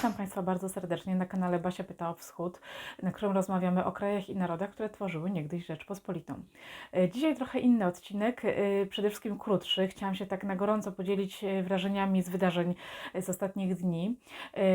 Witam Państwa bardzo serdecznie na kanale Basia Pyta o Wschód, na którym rozmawiamy o krajach i narodach, które tworzyły niegdyś Rzeczpospolitą. E, Dzisiaj trochę inny odcinek, e, przede wszystkim krótszy. Chciałam się tak na gorąco podzielić e, wrażeniami z wydarzeń z ostatnich dni,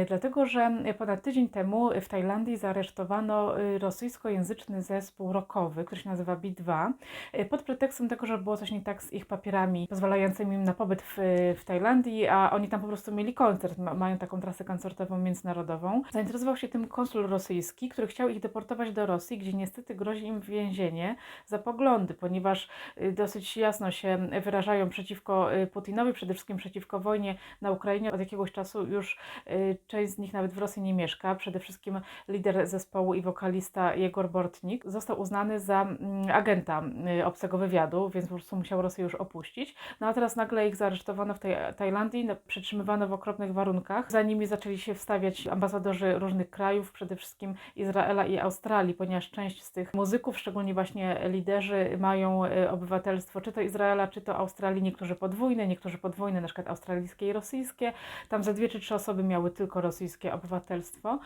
dlatego że ponad tydzień temu w Tajlandii zaaresztowano rosyjskojęzyczny zespół rockowy, który się nazywa B2, e, pod pretekstem tego, że było coś nie tak z ich papierami pozwalającymi im na pobyt w, w Tajlandii, a oni tam po prostu mieli koncert, ma, mają taką trasę koncertową międzynarodową. Zainteresował się tym konsul rosyjski, który chciał ich deportować do Rosji, gdzie niestety grozi im więzienie za poglądy, ponieważ y, dosyć jasno się wyrażają przeciwko y, Putinowi, przede wszystkim przeciwko wojnie na Ukrainie. Od jakiegoś czasu już y, część z nich nawet w Rosji nie mieszka. Przede wszystkim lider zespołu i wokalista Jegor Bortnik został uznany za mm, agenta obcego wywiadu, więc po prostu musiał Rosję już opuścić. No a teraz nagle ich zaaresztowano w tej Tajlandii, no, przetrzymywano w okropnych warunkach. Za nimi zaczęli się wstawiać ambasadorzy różnych krajów, przede wszystkim Izraela i Australii, ponieważ część z tych muzyków, szczególnie właśnie liderzy, mają y, obywatelstwo czy to Izraela, czy to Australii, niektórzy podwójne, niektórzy podwójne, na przykład australijskie i rosyjskie. Tam ze dwie czy trzy osoby miały tylko rosyjskie obywatelstwo.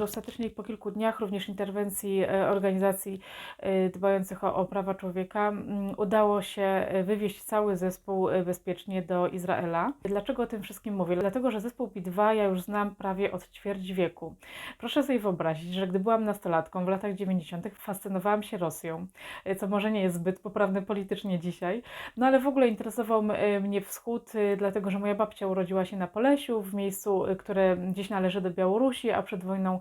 Ostatecznie po kilku dniach również interwencji e, organizacji e, dbających o, o prawa człowieka udało się e, wywieźć cały zespół e, bezpiecznie do Izraela. Dlaczego o tym wszystkim mówię? Dlatego, że zespół P2 ja już znam prawie od ćwierć wieku. Proszę sobie wyobrazić, że gdy byłam nastolatką w latach 90., fascynowałam się Rosją, e, co może nie jest zbyt poprawne politycznie dzisiaj, no ale w ogóle interesował e, mnie wschód, e, dlatego że moja babcia urodziła się na Polesiu, w miejscu, które dziś należy do Białorusi, a przed wojną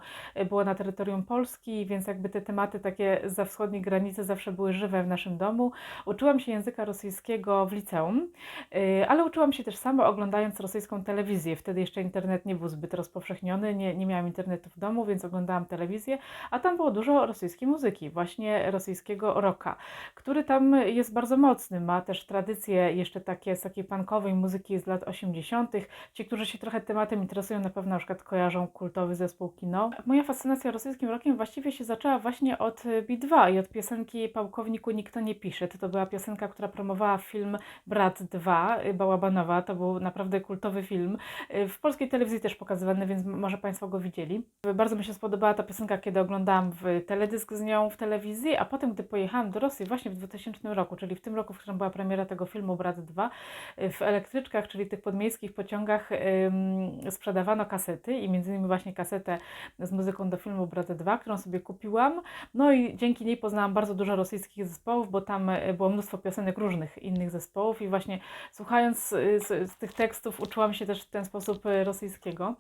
było na terytorium Polski, więc jakby te tematy takie za wschodniej granicy zawsze były żywe w naszym domu. Uczyłam się języka rosyjskiego w liceum, ale uczyłam się też sama oglądając rosyjską telewizję. Wtedy jeszcze internet nie był zbyt rozpowszechniony, nie, nie miałam internetu w domu, więc oglądałam telewizję, a tam było dużo rosyjskiej muzyki, właśnie rosyjskiego rocka, który tam jest bardzo mocny. Ma też tradycje jeszcze takie z takiej punkowej muzyki z lat 80. Ci, którzy się trochę tematem interesują, na pewno na przykład kojarzą kultowy zespół Kino. Moja fascynacja rosyjskim rockiem właściwie się zaczęła właśnie od y, B2 i od piosenki Pałkowniku Nikto nie pisze. To, to była piosenka, która promowała film Brat 2 y, Bałabanowa. To był naprawdę kultowy film. W polskiej telewizji też pokazywany, więc m- może Państwo go widzieli. Y, Bardzo mi się spodobała ta piosenka, kiedy oglądałam w teledysk z nią w telewizji, a potem, gdy pojechałam do Rosji właśnie w 2000 roku, czyli w tym roku, w którym była premiera tego filmu Brat 2, y, w elektryczkach, czyli tych podmiejskich pociągach ym, sprzedawano kasety i między innymi właśnie kasetę z muzyką do filmu Brat 2, którą sobie kupiłam. No i dzięki niej poznałam bardzo dużo rosyjskich zespołów, bo tam e, było mnóstwo piosenek różnych innych zespołów i właśnie słuchając e, z, z tych tekstów uczyłam się też w ten sposób rosyjskiego.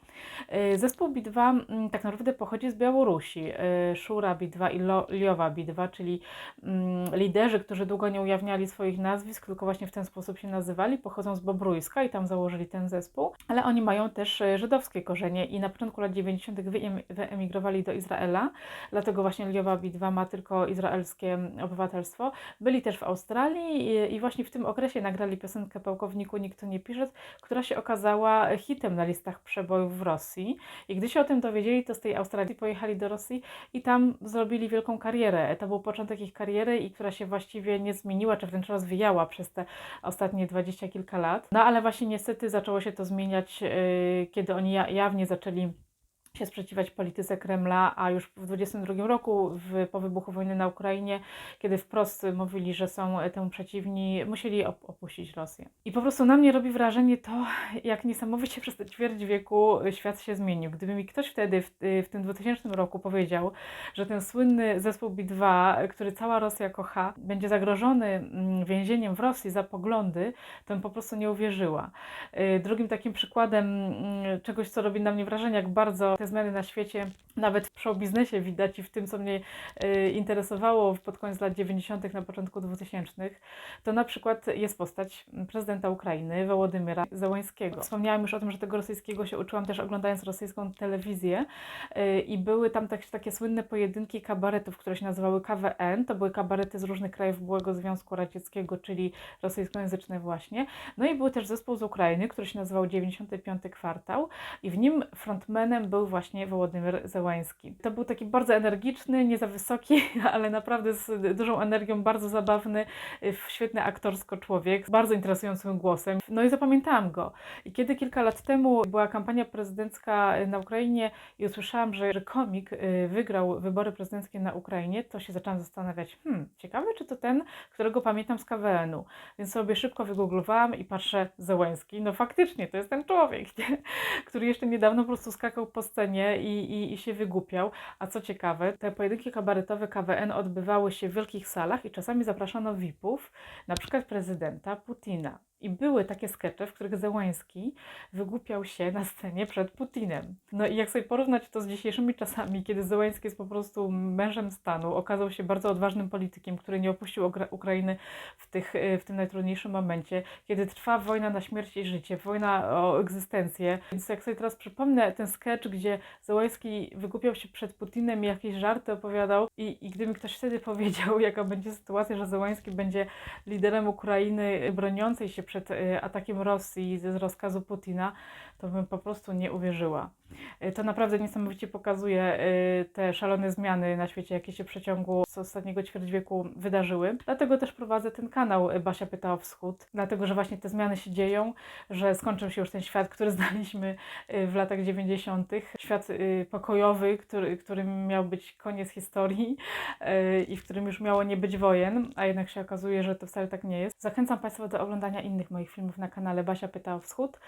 E, Zespół B2 mm, tak naprawdę pochodzi z Białorusi. E, Szura B2 i Liowa B2, czyli mm, liderzy, którzy długo nie ujawniali swoich nazwisk, tylko właśnie w ten sposób się nazywali, pochodzą z Bobrójska i tam założyli ten zespół, ale oni mają też e, żydowskie korzenie i na początku lat 90. wyem- wyemigrowali do Izraela, dlatego właśnie Liowa B2 ma tylko izraelskie obywatelstwo. Byli też w Australii i, właśnie w tym okresie nagrali piosenkę Pałkowniku Nikt nie pisze, która się okazała hitem na listach przebojów w Rosji. I gdy się o tym dowiedzieli, to z tej Australii pojechali do Rosji i tam zrobili wielką karierę. To był początek ich kariery i która się właściwie nie zmieniła, czy wręcz rozwijała przez te ostatnie dwadzieścia kilka lat. No ale właśnie niestety zaczęło się to zmieniać, yy, kiedy oni ja, jawnie zaczęli się sprzeciwiać polityce Kremla, a już w 22 roku, w, po wybuchu wojny na Ukrainie, kiedy wprost mówili, że są temu przeciwni, musieli op- opuścić Rosję. I po prostu na mnie robi wrażenie to, jak niesamowicie przez te ćwierć wieku świat się zmienił. Gdyby mi ktoś wtedy, w, w tym 2000 roku powiedział, że ten słynny zespół B2, który cała Rosja kocha, będzie zagrożony mm, więzieniem w Rosji za poglądy, to bym po prostu nie uwierzyła. Y, Drugim takim przykładem mm, czegoś, co robi na mnie wrażenie, jak bardzo te zmiany na świecie, nawet w show biznesie widać i w tym, co mnie y, interesowało pod koniec lat 90., na początku 2000, to na przykład jest postać prezydenta Ukrainy, Wołodymyra Załańskiego. Wspomniałam już o tym, że tego rosyjskiego się uczyłam też oglądając rosyjską telewizję y, i były tam tak, takie słynne pojedynki kabaretów, które się nazywały KWN. To były kabarety z różnych krajów byłego Związku Radzieckiego, czyli rosyjskojęzyczne właśnie. No i był też zespół z Ukrainy, który się nazywał 95 Kwartał i w nim frontmanem był właśnie Wołodymyr Zełański. To był taki bardzo energiczny, nie za wysoki, ale naprawdę z dużą energią, bardzo zabawny, y, świetny aktorsko człowiek, z bardzo interesującym głosem. No i zapamiętałam go. I kiedy kilka lat temu była kampania prezydencka na Ukrainie i usłyszałam, że, że komik y, wygrał wybory prezydenckie na Ukrainie, to się zaczęłam zastanawiać, hmm, ciekawe, czy to ten, którego pamiętam z KWN-u. Więc sobie szybko wygooglowałam i patrzę, Zełęski, no faktycznie, to jest ten człowiek, nie? który jeszcze niedawno po prostu skakał po scenie i, i, i się wygłupiał. A co ciekawe, te pojedynki kabaretowe KWN odbywały się w wielkich salach i czasami zapraszano VIP-ów, na przykład prezydenta Putina. I były takie skecze, w których Zełański wygłupiał się na scenie przed Putinem. No i jak sobie porównać to z dzisiejszymi czasami, kiedy Zełański jest po prostu mężem stanu, okazał się bardzo odważnym politykiem, który nie opuścił Ukra- Ukrainy w, tych, w tym najtrudniejszym momencie, kiedy trwa wojna na śmierć i życie, wojna o egzystencję. Więc jak sobie teraz przypomnę ten sketch, gdzie Zełański wygłupiał się przed Putinem i jakieś żarty opowiadał i, i gdyby ktoś wtedy powiedział, jaka będzie sytuacja, że Zełański będzie liderem Ukrainy broniącej się przed y, atakiem Rosji z rozkazu Putina, to bym po prostu nie uwierzyła. Y, To naprawdę niesamowicie pokazuje y, te szalone zmiany na świecie, jakie się w przeciągu ostatniego ćwierćwieku wydarzyły. Dlatego też prowadzę ten kanał y, Basia Pyta o Wschód, dlatego że właśnie te zmiany się dzieją, że skończył się już ten świat, który znaliśmy w latach 90., świat pokojowy, który, którym miał być koniec historii i w którym już miało nie być wojen, a jednak się okazuje, że to wcale tak nie jest. Zachęcam Państwa do oglądania innych moich filmów na kanale Basia Pyta o Wschód.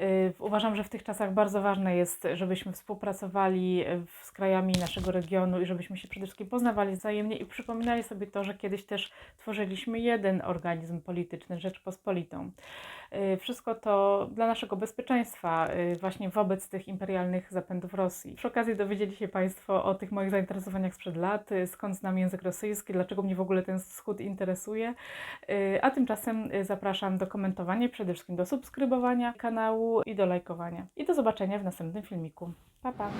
Y, Uważam, że w tych czasach bardzo ważne jest, żebyśmy współpracowali w- z krajami naszego regionu i żebyśmy się przede wszystkim poznawali wzajemnie i przypominali sobie to, że kiedyś też tworzyliśmy jeden organizm polityczny, Rzeczpospolitą. Y, Wszystko to dla naszego bezpieczeństwa, y, właśnie wobec tych imperialnych zapędów Rosji. Przy okazji dowiedzieli się Państwo o tych moich zainteresowaniach sprzed lat, y, skąd znam język rosyjski, dlaczego mnie w ogóle ten wschód interesuje. A tymczasem zapraszam do komentowania, przede wszystkim do subskrybowania kanału i do lajkowania. I do zobaczenia w następnym filmiku. Pa, pa!